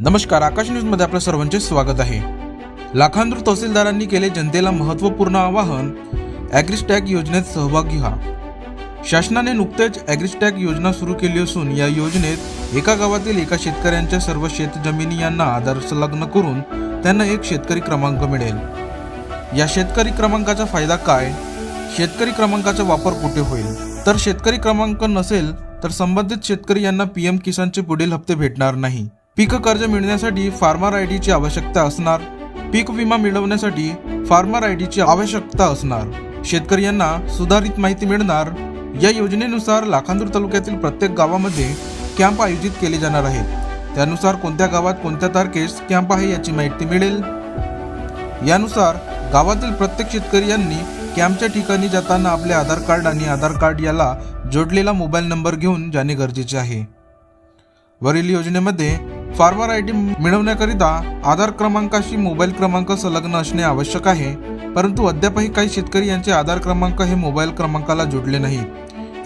नमस्कार आकाश न्यूजमध्ये आपल्या सर्वांचे स्वागत आहे. लाखांदूर तहसीलदारांनी केले जनतेला महत्त्वपूर्ण आवाहन ॲग्रिस्टॅग योजनेत सहभागी घ्या शासनाने नुकतेच ॲग्रिस्टॅग योजना सुरू केली असून या योजनेत एका गावातील एका शेतकऱ्यांच्या सर्व शेतजमिनी यांना आधार संलग्न करून त्यांना एक शेतकरी क्रमांक मिळेल. या शेतकरी क्रमांकाचा फायदा काय? शेतकरी क्रमांकाचा वापर कुठे होईल? तर शेतकरी क्रमांक नसेल तर संबंधित शेतकरी यांना पी एम किसानचे पुढील हप्ते भेटणार नाही. पीक कर्ज मिळण्यासाठी फार्मर आय डीची आवश्यकता असणार. पीक विमा मिळवण्यासाठी फार्मर आय डीची आवश्यकता असणार. शेतकरी यांना सुधारित माहिती मिळणार. या योजनेनुसार लाखांदूर तालुक्यातील प्रत्येक गावामध्ये कॅम्प आयोजित केले जाणार आहेत त्यानुसार कोणत्या गावात कोणत्या तारखेस कॅम्प आहे याची माहिती मिळेल. यानुसार गावातील प्रत्येक शेतकरी यांनी कॅम्पच्या ठिकाणी जाताना आपले आधार कार्ड आणि आधार कार्ड याला जोडलेला मोबाईल नंबर घेऊन जाणे गरजेचे आहे. वरील योजनेमध्ये फार्मर आय डी मिळवण्याकरिता आधार क्रमांकाशी मोबाईल क्रमांक संलग्न असणे आवश्यक आहे. परंतु अद्यापही काही शेतकरी यांचे आधार क्रमांक हे मोबाईल क्रमांकाला जोडले नाही.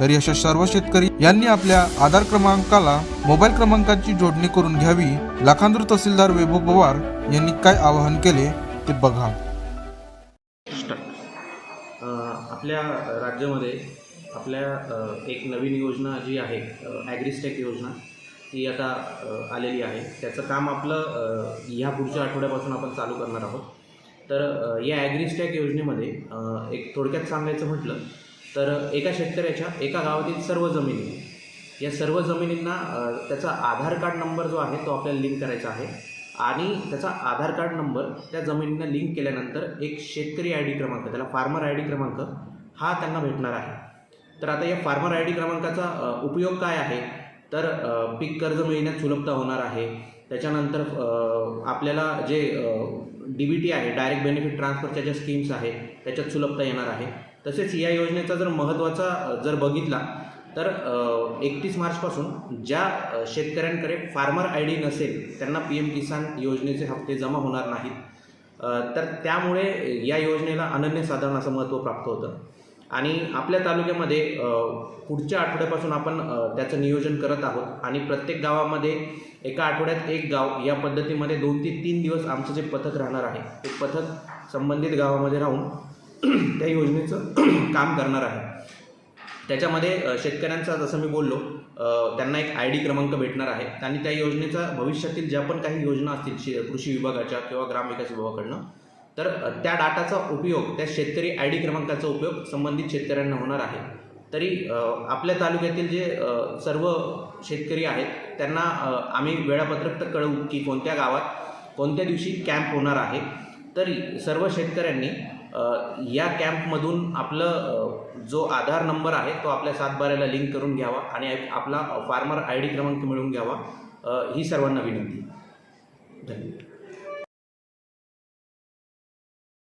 तरी अशा सर्व शेतकरी यांनी आपल्या आधार क्रमांकाला मोबाईल क्रमांकाची जोडणी करून घ्यावी लाखांदूर तहसीलदार वैभव पवार यांनी काय आवाहन केले ते बघा. आपल्या राज्यामध्ये आपल्या एक नवीन योजना जी आहे ॲग्रिस्टेक योजना ती आता आलेली आहे. त्याचं काम आपलं ह्या पुढच्या आठवड्यापासून आपण चालू करणार आहोत. तर या ॲग्रिस्टॅक योजनेमध्ये एक थोडक्यात सांगायचं म्हटलं तर एका शेतकऱ्याच्या एका गावातील सर्व जमिनी या सर्व जमिनींना त्याचा आधार कार्ड नंबर जो आहे तो आपल्याला लिंक करायचा आहे. आणि त्याचा आधार कार्ड नंबर त्या जमिनींना लिंक केल्यानंतर एक शेतकरी आय डी क्रमांक त्याला फार्मर आय डी क्रमांक हा त्यांना भेटणार आहे. तर आता या फार्मर आय डी क्रमांकाचा उपयोग काय आहे? तर पीक कर्ज मिळण्यात सुलभता होणार आहे. त्याच्यानंतर आपल्याला जे डी बी टी आहे डायरेक्ट बेनिफिट ट्रान्सफरच्या ज्या स्कीम्स आहे त्याच्यात सुलभता येणार आहे. तसेच या योजनेचा जर महत्त्वाचा जर बघितला तर एकतीस मार्चपासून ज्या शेतकऱ्यांकडे फार्मर आय डी नसेल त्यांना पी एम किसान योजनेचे हप्ते जमा होणार नाहीत. तर त्यामुळे या योजनेला अनन्यसाधारण असं महत्त्व प्राप्त होतं. आणि आपल्या तालुक्यामध्ये पुढच्या आठवड्यापासून आपण त्याचं नियोजन करत आहोत. आणि प्रत्येक गावामध्ये एका आठवड्यात एक गाव या पद्धतीमध्ये दोन ते तीन दिवस आमचं जे पथक राहणार आहे ते पथक संबंधित गावामध्ये राहून त्या योजनेचं काम करणार आहे. त्याच्यामध्ये शेतकऱ्यांचा जसं मी बोललो त्यांना एक आय डी क्रमांक भेटणार आहे. आणि त्या योजनेचा भविष्यातील ज्या पण काही योजना असतील शे कृषी विभागाच्या किंवा ग्रामविकास विभागाकडनं तर त्या डाटाचा उपयोग त्या शेतकरी आय डी क्रमांकाचा उपयोग संबंधित शेतकऱ्यांना होणार आहे. तरी आपल्या तालुक्यातील जे सर्व शेतकरी आहेत त्यांना आम्ही वेळापत्रक तर कळवू की कोणत्या गावात कोणत्या दिवशी कॅम्प होणार आहे. तरी सर्व शेतकऱ्यांनी या कॅम्पमधून आपलं जो आधार नंबर आहे तो आपल्या सातबाऱ्याला लिंक करून घ्यावा आणि आपला फार्मर आय डी क्रमांक मिळवून घ्यावा ही सर्वांना विनंती. धन्यवाद.